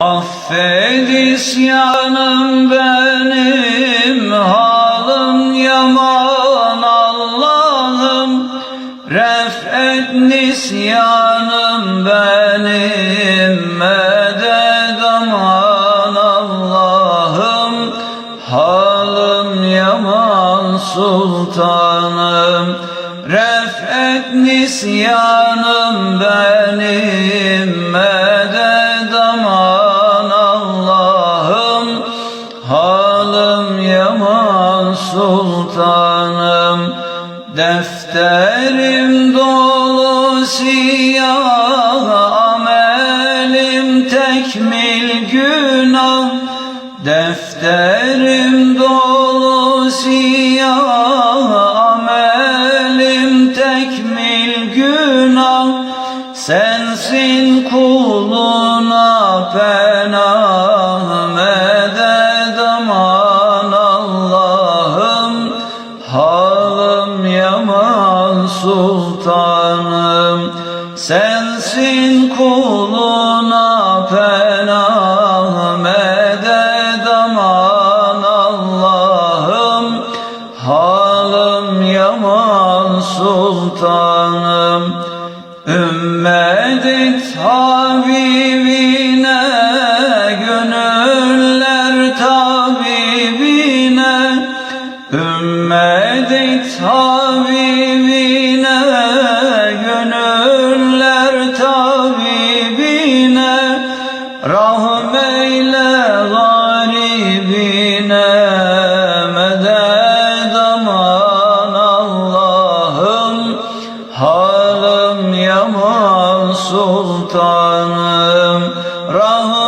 Affet isyanım benim halim yaman Allah'ım. Refet nisyanım benim medet aman Allah'ım. Halim yaman sultanım. Refet nisyanım benim sultanım Defterim dolu siyah Amelim tekmil günah. Defterim dolu siyah Amelim tekmil günah. Sensin kuluna penah Halim yaman sultanım Sensin kuluna penah Medet aman Allah'ım. Halim yaman sultanım Ümmet et Habibine Gönüller tabibine Rahmeyle garibine Medet aman Allah'ım Halim yaman sultanım Rahmeyle